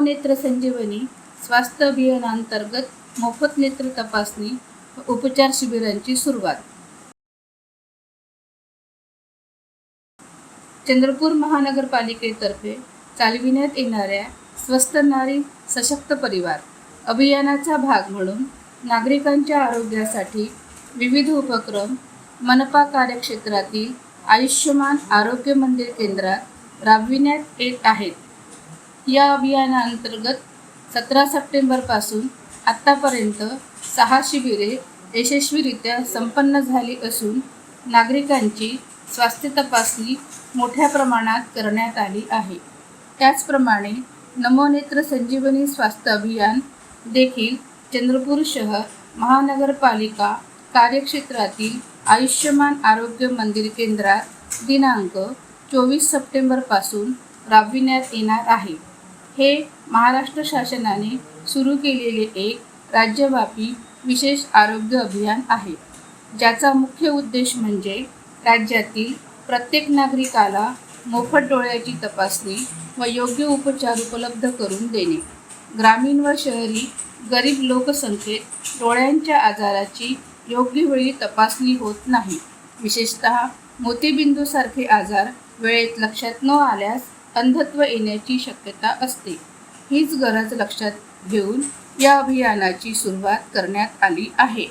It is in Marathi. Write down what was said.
नेत्र संजीवनी स्वास्थ्य अभियानांतर्गत मोफत नेत्र तपासणी व उपचार शिबिरांची सुरुवात. चंद्रपूर महानगरपालिकेतर्फे चालविण्यात येणाऱ्या स्वस्त नारी सशक्त परिवार अभियानाचा भाग म्हणून नागरिकांच्या आरोग्यासाठी विविध उपक्रम मनपा कार्यक्षेत्रातील आयुष्यमान आरोग्य मंदिर केंद्रात राबविण्यात येत आहेत. या अभियानाअंतर्गत सतरा सप्टेंबरपासून आत्तापर्यंत सहा शिबिरे यशस्वीरित्या संपन्न झाली असून नागरिकांची स्वास्थ्य तपासणी मोठ्या प्रमाणात करण्यात आली आहे. त्याचप्रमाणे नमोनेत्र संजीवनी स्वास्थ्य अभियान देखील चंद्रपूर शहर महानगरपालिका कार्यक्षेत्रातील आयुष्यमान आरोग्य मंदिर केंद्रात दिनांक चोवीस सप्टेंबरपासून राबविण्यात येणार आहे. हे महाराष्ट्र शासनाने सुरू केलेले एक राज्यव्यापी विशेष आरोग्य अभियान आहे. ज्याचा मुख्य उद्देश म्हणजे राज्यातील प्रत्येक नागरिकाला मोफत डोळ्याची तपासणी व योग्य उपचार उपलब्ध करून देणे. ग्रामीण व शहरी गरीब लोकसंख्येत डोळ्यांच्या आजाराची योग्य वेळी तपासणी होत नाही. विशेषत मोतीबिंदूसारखे आजार वेळेत लक्षात न आल्यास अंधत्व येण्याची शक्यता असते. हीच गरज लक्षात घेऊन या अभियानाची सुरुवात करण्यात आली आहे.